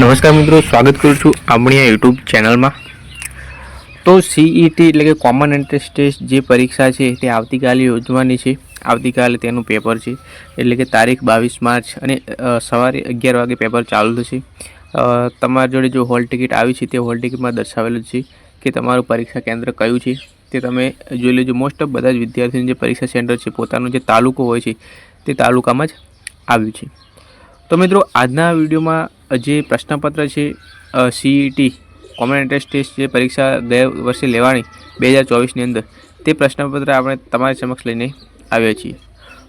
નમસ્કાર મિત્રો, સ્વાગત કરું છું આપણી આ યુટ્યુબ ચેનલમાં તો સીઈટી એટલે કે કોમન એન્ટ્રન્સ ટેસ્ટ જે પરીક્ષા છે તે આવતીકાલે યોજવાની છે. આવતીકાલે તેનું પેપર છે. એટલે કે તારીખ બાવીસ માર્ચ અને સવારે અગિયાર વાગે પેપર ચાલુ થશે. તમારી જોડે જો હોલ ટિકિટ આવી છે, તે હોલ ટિકિટમાં દર્શાવેલું છે કે તમારું પરીક્ષા કેન્દ્ર કયું છે. તે તમે જોઈ લેજો. મોસ્ટ ઓફ બધા જ વિદ્યાર્થીઓની જે પરીક્ષા સેન્ટર છે, પોતાનો જે તાલુકો હોય છે, તે તાલુકામાં જ આવ્યું છે. તો મિત્રો, આજના વિડીયોમાં જે પ્રશ્નપત્ર છે સીઈટી કોમન એન્ટ્રન્સ ટેસ્ટ જે પરીક્ષા ગયા વર્ષે લેવાની બે હજાર ચોવીસની અંદર, તે પ્રશ્નપત્ર આપણે તમારી સમક્ષ લઈને આવ્યા છીએ.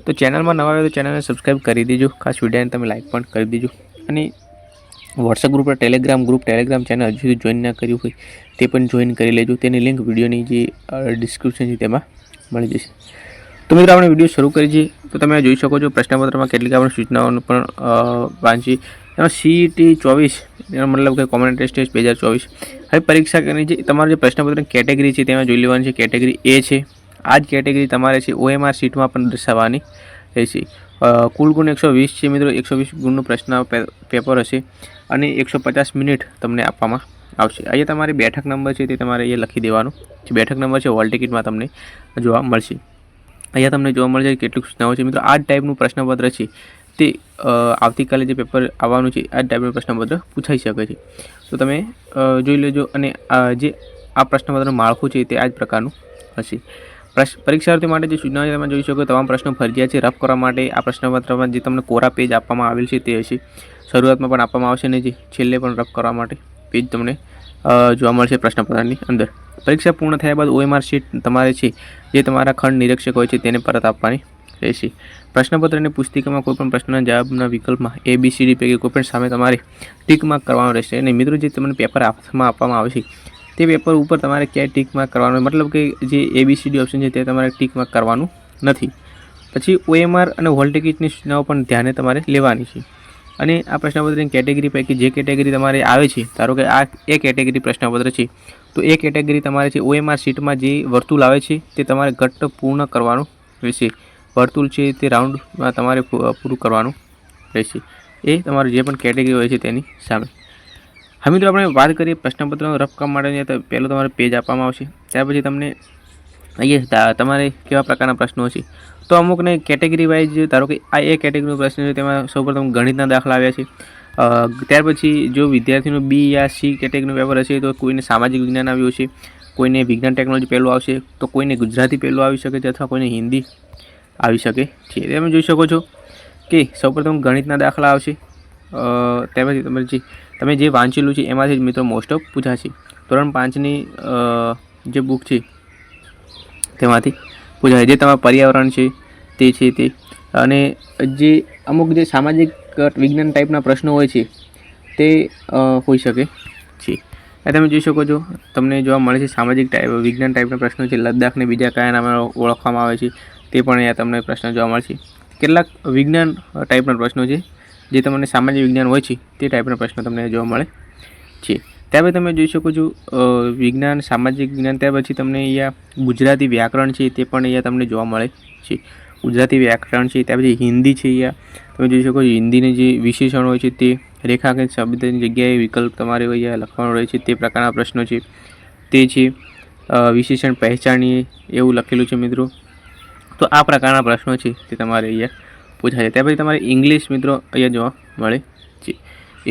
તો ચેનલમાં નવા આવ્યો તો ચેનલને સબસ્ક્રાઈબ કરી દેજો. ખાસ વિડીયોને તમે લાઈક પણ કરી દેજો. અને WhatsApp group Telegram group Telegram channel હજુ સુધી જોઈન ના કર્યું હોય, તે પણ જોઈન કરી લેજો. તેની લિંક વિડીયોની જે ડિસ્ક્રિપ્શન છે તેમાં મળી જશે. તો મિત્રો, આપણે વીડિયો શરૂ કરી છીએ. તો તમે જોઈ શકો છો, પ્રશ્નપત્રમાં કેટલીક આપણે સૂચનાઓનું પણ વાંચી એમાં સીઈટી ચોવીસ, એનો મતલબ કે કોમન ટેસ્ટ ટેસ્ટ બે હજાર ચોવીસ. હવે પરીક્ષા કરવાની છે, તમારું જે પ્રશ્નપત્રની કેટેગરી છે, તેમાં જોઈ લેવાની છે કેટેગરી એ છે. આ જ કેટેગરી તમારે છે ઓએમઆર સીટમાં પણ દર્શાવવાની રહેશે. કુલ ગુણ એકસો વીસ છે મિત્રો, એકસો વીસ ગુણનું પ્રશ્ન પેપર હશે અને એકસો પચાસ મિનિટ તમને આપવામાં આવશે. અહીંયા તમારે બેઠક નંબર છે, તે તમારે અહીંયા લખી દેવાનું. જે બેઠક નંબર છે હોલ ટિકિટમાં તમને જોવા મળશે. અહીંયા તમને જોવા મળશે કેટલીક સૂચનાઓ છે. મિત્રો, આ જ ટાઈપનું પ્રશ્નપત્ર છે. તે આવતીકાલે જે પેપર આવવાનું છે, આ ટાઈપનું પ્રશ્નપત્ર પૂછાઈ શકે છે. તો તમે જોઈ લેજો અને જે, આ પ્રશ્નપત્રનું માળખું છે તે આ જ પ્રકારનું હશે. પ્રશ્ન પરીક્ષાર્થીઓ માટે જે સૂચના છે, તમે જોઈ શકો તમામ પ્રશ્નો ફરજિયાત છે. રફ કરવા માટે આ પ્રશ્નપત્રમાં જે તમને કોરા પેજ આપવામાં આવેલ છે તે હશે. શરૂઆતમાં પણ આપવામાં આવશે ને જે છેલ્લે પણ રફ કરવા માટે પેજ તમને જોવા મળશે પ્રશ્નપત્રની અંદર. પરીક્ષા પૂર્ણ થયા બાદ ઓએમઆર શીટ તમારે છે, જે તમારા ખંડ નિરીક્ષક હોય છે તેને પરત આપવાની રહેશે. પ્રશ્નપત્ર અને પુસ્તિકામાં કોઈપણ પ્રશ્નના જવાબના વિકલ્પમાં એ બી સી ડી પૈકી કોઈપણ સામે તમારે ટીક માર્ક કરવાનું રહેશે. અને મિત્રો, જે તમને પેપર હાથમાં આપવામાં આવે છે તે પેપર ઉપર તમારે ક્યાંય ટીક માર્ક કરવાનું, મતલબ કે જે A B C D option છે તે તમારે ટીક માર્ક કરવાનું નથી. પછી ઓએમઆર અને હોલ સૂચનાઓ પણ ધ્યાને તમારે લેવાની છે. અને આ પ્રશ્નપત્રની કેટેગરી પૈકી જે કેટેગરી તમારે આવે છે, ધારો કે આ એ કેટેગરી પ્રશ્નપત્ર છે, તો એ કેટેગરી તમારે છે ઓએમઆર સીટમાં જે વર્તુળ આવે છે, તે તમારે ઘટ્ટ પૂર્ણ કરવાનું રહેશે. વર્તુળ છે તે રાઉન્ડમાં તમારે પૂરું કરવાનું રહેશે. એ તમારી જે પણ કેટેગરી હોય છે તેની સામે. હવે મિત્રો, આપણે વાત કરીએ પ્રશ્નપત્રનો રફ કામ માટે પહેલું તમારે પેજ આપવામાં આવશે. ત્યાર પછી તમને અહીંયા તમારે કેવા પ્રકારના પ્રશ્નો છે. તો અમુકને કેટેગરી વાઇઝ ધારો કે આ એ કેટેગરીનો પ્રશ્ન છે, તેમાં સૌપ્રથમ ગણિતના દાખલા આવ્યા છે. ત્યાર પછી જો વિદ્યાર્થીનું બી યા સી કેટેગરીનું પેપર હશે, તો કોઈને સામાજિક વિજ્ઞાન આવ્યું હશે, કોઈને વિજ્ઞાન ટેકનોલોજી પહેલું આવશે, તો કોઈને ગુજરાતી પહેલું આવી શકે છે, અથવા કોઈને હિન્દી આવી શકે છે. તમે જોઈ શકો છો કે સૌપ્રથમ ગણિતના દાખલા આવશે. તેમજ તમે જે તમે જે વાંચેલું છે એમાંથી જ મિત્રો મોસ્ટ ઓફ પૂછાશે ધોરણ પાંચની જે બુક છે તેમાંથી પૂછાય જે તમારા પર્યાવરણ છે, તે છે તે. અને જે અમુક જે સામાજિક વિજ્ઞાન ટાઈપના પ્રશ્નો હોય છે, તે હોઈ શકે છે. એ તમે જોઈ શકો છો. તમને જોવા મળે છે સામાજિક ટાઈપ વિજ્ઞાન ટાઈપના પ્રશ્નો છે. લદ્દાખને બીજા કયા નામે ઓળખવામાં આવે છે? તે પણ અહીંયા તમને પ્રશ્ન જોવા મળશે. કેટલાક વિજ્ઞાન ટાઈપના પ્રશ્નો છે, જે તમને સામાન્ય વિજ્ઞાન હોય છે, તે ટાઈપના પ્રશ્નો તમને જોવા મળે છે. ત્યાર પછી તમે જોઈ શકો છો વિજ્ઞાન, સામાજિક વિજ્ઞાન, ત્યાર પછી તમને અહીંયા ગુજરાતી વ્યાકરણ છે, તે પણ અહીંયા તમને જોવા મળે છે. ગુજરાતી વ્યાકરણ છે, ત્યાર પછી હિન્દી છે અહીંયા. તમે જોઈ શકો છો, હિન્દીની જે વિશેષણ હોય છે, તે રેખાંકિત શબ્દની જગ્યાએ વિકલ્પ તમારે અહીંયા લખવાનો રહે છે, તે પ્રકારના પ્રશ્નો છે. તે છે વિશેષણ પહેચાણીએ એવું લખેલું છે મિત્રો. તો આ પ્રકારના પ્રશ્નો છે તે તમારે અહીંયા પૂછાય છે. ત્યાર પછી તમારે ઇંગ્લિશ મિત્રો અહીંયા જોવા મળે છે.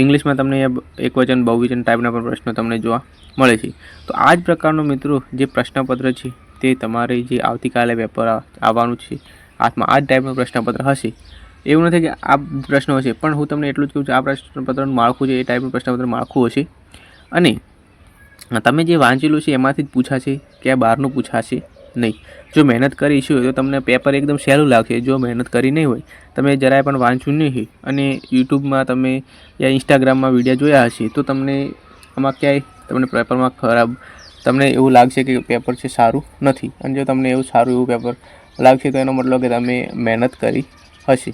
ઇંગ્લિશમાં તમને અહીંયા એકવચન બહુવચન ટાઈપના પણ પ્રશ્નો તમને જોવા મળે છે. તો આ જ પ્રકારનો મિત્રો જે પ્રશ્નપત્ર છે તે તમારે જે આવતીકાલે પેપર આવવાનું છે, હાથમાં આ જ ટાઈપનું પ્રશ્નપત્ર હશે. એવું નથી કે આ પ્રશ્નો હશે, પણ હું તમને એટલું જ કહું છું, આ પ્રશ્નપત્રનું માળખું છે, એ ટાઈપનું પ્રશ્નપત્ર માળખું હશે. અને તમે જે વાંચેલું છે, એમાંથી જ પૂછાશે કે આ બહારનું પૂછાશે. નહીં. જો મહેનત કરીશું તો તમને પેપર એકદમ સહેલું લાગશે. જો મહેનત કરી નહીં હોય, તમે જરાય પણ વાંચ્યું નહીં. અને યુટ્યુબમાં તમે યા ઇન્સ્ટાગ્રામમાં વીડિયો જોયા હશે, તો તમને આમાં ક્યાંય તમને પેપરમાં ખરાબ, તમને એવું લાગશે કે પેપર છે સારું નથી. અને જો તમને એવું સારું એવું પેપર લાગશે, તો એનો મતલબ કે તમે મહેનત કરી હશે.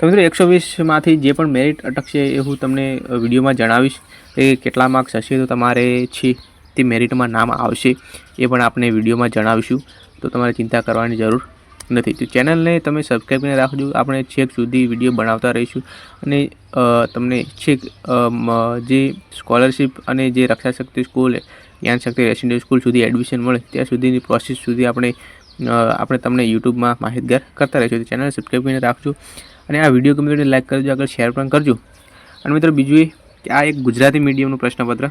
તો મિત્રો, એકસો વીસમાંથી જે પણ મેરિટ અટકશે એ હું તમને વિડીયોમાં જણાવીશ કે કેટલા માર્ક્સ હશે તો તમારે છે. તે મેરિટમાં નામ આવશે એ પણ આપણે વિડીયોમાં જણાવીશું. તો તમારે ચિંતા કરવાની જરૂર નથી. તો ચેનલને તમે સબસ્ક્રાઈબ કરીને રાખજો. આપણે છેક સુધી વીડિયો બનાવતા રહીશું અને તમને છેક જે સ્કોલરશિપ અને જે Raksha Shakti school Gyanshakti resident school સુધી એડમિશન મળે, ત્યાં સુધીની પ્રોસેસ સુધી આપણે આપણે તમને યુટ્યુબમાં માહિતગાર કરતા રહીશું. તો ચેનલ સબસ્ક્રાઈબ કરીને રાખજો અને આ વીડિયો ગમે તો લાઈક કરજો, આગળ શેર પણ કરજો. અને મિત્રો, બીજું એ કે આ એક ગુજરાતી મીડિયમનું પ્રશ્નપત્ર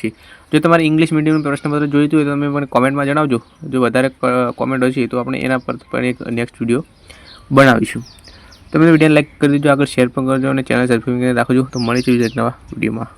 છે જો તમારે ઇંગ્લિશ મીડિયમનું પ્રશ્નપત્ર જોઈતું હોય તો તમે મને કોમેન્ટમાં જણાવજો. જો વધારે કોમેન્ટ હશે તો આપણે એના પર પણ એક નેક્સ્ટ વીડિયો બનાવીશું. તમે વીડિયો લાઈક કરી દેજો, આગળ શેર પણ કરજો અને ચેનલ સબસ્ક્રાઈબ કરીને રાખજો. તો મળીશું જ નવા વિડીયોમાં